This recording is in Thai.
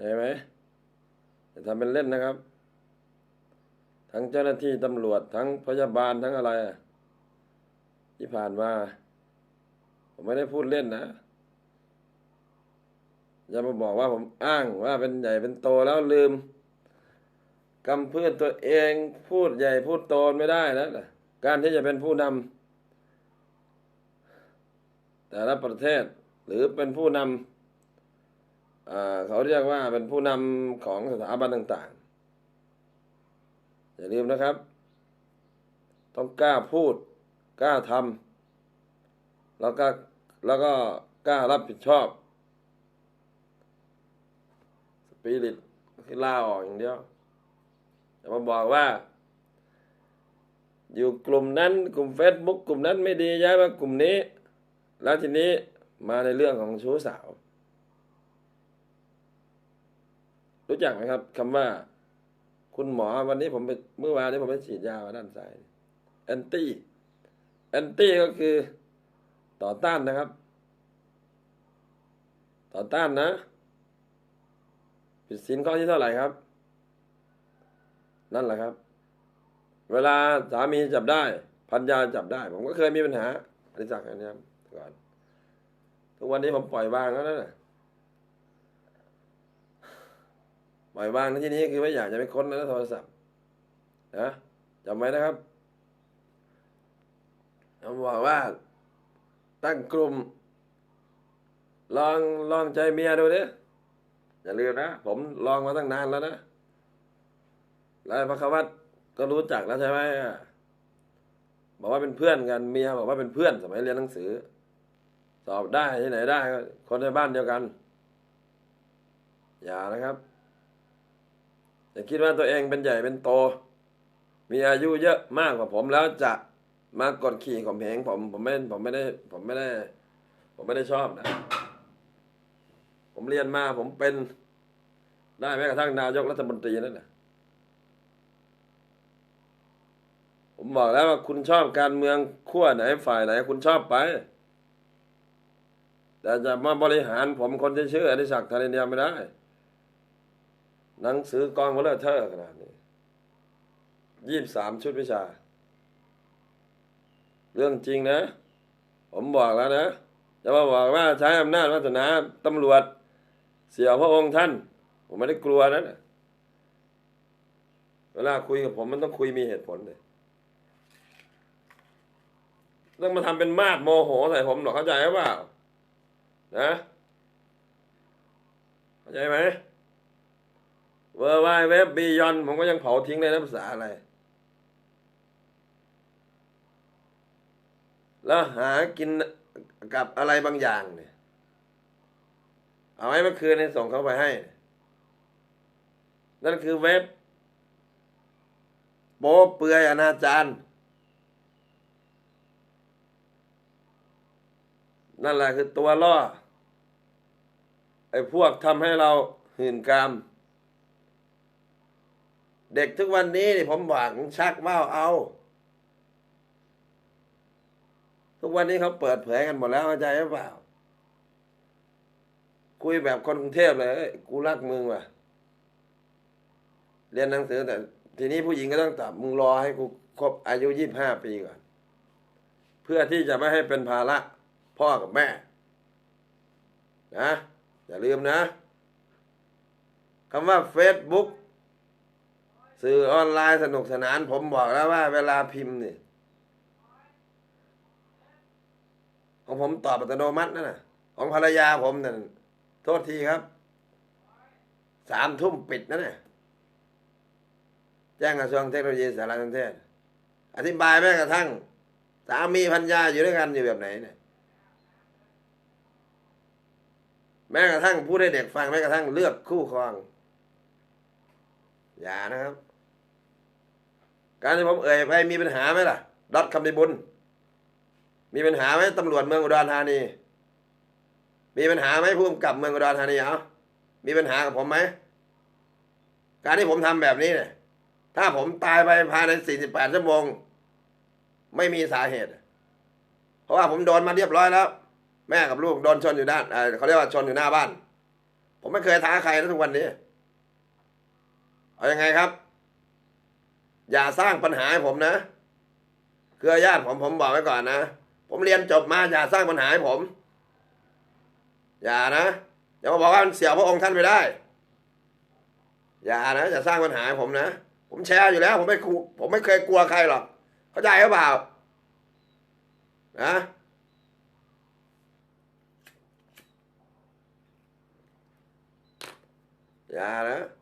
เห็นไหมจะทำเป็นเล่นนะครับ ทั้งเจ้าหน้าที่ตำรวจทั้งพยาบาลทั้งอะไร ที่ผ่านมา ผมไม่ได้พูดเล่นนะอย่ามาบอกว่าผมอ้างว่าเป็นใหญ่เป็นโตแล้วลืมกำเพื่อนตัวเองพูดใหญ่พูดโตไม่ได้นะการที่จะเป็นผู้นำแต่ละประเทศหรือเป็นผู้นำ เขาเรียกว่าเป็นผู้นำของสถาบันต่างๆ อย่าลืมนะครับ ต้องกล้าพูด กล้าทำแล้วก็แล้วก็กล้ารับผิดชอบ สปิริตคือล่าออกอย่างเดียวจะมาบอกว่า อยู่กลุ่มนั้น กลุ่ม Facebook กลุ่มนั้นไม่ดีย้ายมากลุ่มนี้ แล้วทีนี้มาในเรื่องของชู้สาว รู้จักไหมครับคำว่า คุณหมอวันนี้ผมไปเมื่อวานนี้ผมไปฉีดยาด้านซ้ายแอนตี้แอนตี้ก็คือต่อต้านนะครับ ต่อต้านนะผิดศีลข้อที่เท่าไหร่ครับ นั่นแหละครับ เวลาสามีจับได้พันยาจับได้ ผมก็เคยมีปัญหาอริจักอันนี้ครับก่อนทุกวันนี้ผมปล่อยวางแล้วนะ ปล่อยวางในที่นี้คือไม่อยากจะไปค้นแล้วโทรศัพท์นะจำไว้นะครับผมบอกว่า ตั้งกลุ่ม ลองลองใจเมียดูดิอย่าลืมนะ ผมลองมาตั้งนานแล้วนะแล้วพระควัตก็รู้จักแล้วใช่ไหมบอกว่าเป็นเพื่อนกันเมียบอกว่าเป็นเพื่อนสมัยเรียนหนังสือ สอบได้ที่ไหนได้ คนในบ้านเดียวกัน อย่านะครับ อย่คิดว่าตัวเองเป็นใหญ่เป็นโต มีอายุเยอะมากกว่าผมแล้วจะมากดขี่ข่มเหงผมผมไม่ผมไม่ได้ผมไม่ได้ ผมไม่ได้ชอบนะ ผมเรียนมาผมเป็นได้แม้กระทั่งนายกรัฐมนตรีนั่นแหละผมบอกแล้วว่าคุณชอบการเมืองขั้วไหนฝ่ายไหน คุณชอบไป แต่จะมาบริหารผมคนที่ชื่ออดิศักดิ์ธารินเดียไม่ได้ หนังสือกองมาเลอะเทอะขนาดนี้ยี่บสามชุดวิชา เรื่องจริงนะ ผมบอกแล้วนะจะมาบอกว่าใช้อำนาจวัฒนาตำรวจ เสียพระองค์ท่าน ผมไม่ได้กลัวนะนะเวลาคุยกับผมมันต้องคุยมีเหตุผลเลยต้องมาทำเป็นมาดโมโหใส่ผมหรอกเข้าใจหรือเปล่า นะ เข้าใจไหม เวอร์ไวเว็บบียอนผมก็ยังเผาทิ้งเลยนะภาษาอะไร แล้วหากินกับอะไรบางอย่างเนี่ย เอาไว้เมื่อคืนในส่งเขาไปให้ นั่นคือเว็บ โป๊เปลือยอนาจารนั่นแหละคือตัวล่อ ไอ้พวกทำให้เราหื่นกาม เด็กทุกวันนี้นี่ผมหวังชักว่าวเอา ทุกวันนี้เขาเปิดเผยกันหมดแล้วเข้าใจหรือเปล่า คุยแบบคนกรุงเทพเลยเอ้ยกูรักมึงว่ะ เรียนหนังสือแต่ ทีนี้ผู้หญิงก็ต้องตอบมึงรอให้กูครบอายุยี่บห้าปีก่อน เพื่อที่จะไม่ให้เป็นภาระพ่อกับแม่ นะ อย่าลืมนะคำว่า Facebook สื่อออนไลน์สนุกสนาน ผมบอกแล้วว่า เวลาพิมพ์นี่ของผมตอบอัตโนมัตินั่นนะของภรรยาผมนั่นโทษทีครับสามทุ่มปิดนั่นนะแจ้งกระทรวงเทคโนโลยีสารสนเทศ อธิบายแม้กระทั่งสามีพัญญาอยู่ด้วยกันอยู่แบบไหนเนี่ยแม้กระทั่งพูดให้เด็กฟังแม้กระทั่งเลือกคู่ครอง อย่านะครับ การที่ผมเอ่ยไปมีปัญหาไหมล่ะดอทคำดิบุญ มีปัญหาไหมตำรวจเมืองอุดรธานี มีปัญหาไหมผู้กำกับเมืองอุดรธานีเอามีปัญหากับผมไหมการที่ผมทำแบบนี้เนี่ย ถ้าผมตายไปภายใน 48 ชั่วโมง ไม่มีสาเหตุ เพราะว่าผมโดนมาเรียบร้อยแล้ว แม่กับลูกโดนชนอยู่ด้านเขาเรียกว่าชนอยู่หน้าบ้านผผมไม่เคยท้าใครนะทุกวันนี้ เอายังไงครับ อย่าสร้างปัญหาให้ผมนะ เครือญาติผมผมบอกไว้ก่อนนะ ผมเรียนจบมาอย่าสร้างปัญหาให้ผม อย่านะอย่ามาบอกว่ามันเสียพระองค์ท่านไปได้ อย่านะอย่าสร้างปัญหาให้ผมนะ ผมแชร์อยู่แล้ว ผมไม่กลัวผมไม่เคยกลัวใครหรอก เข้าใจหรือเปล่า นะอย่านะ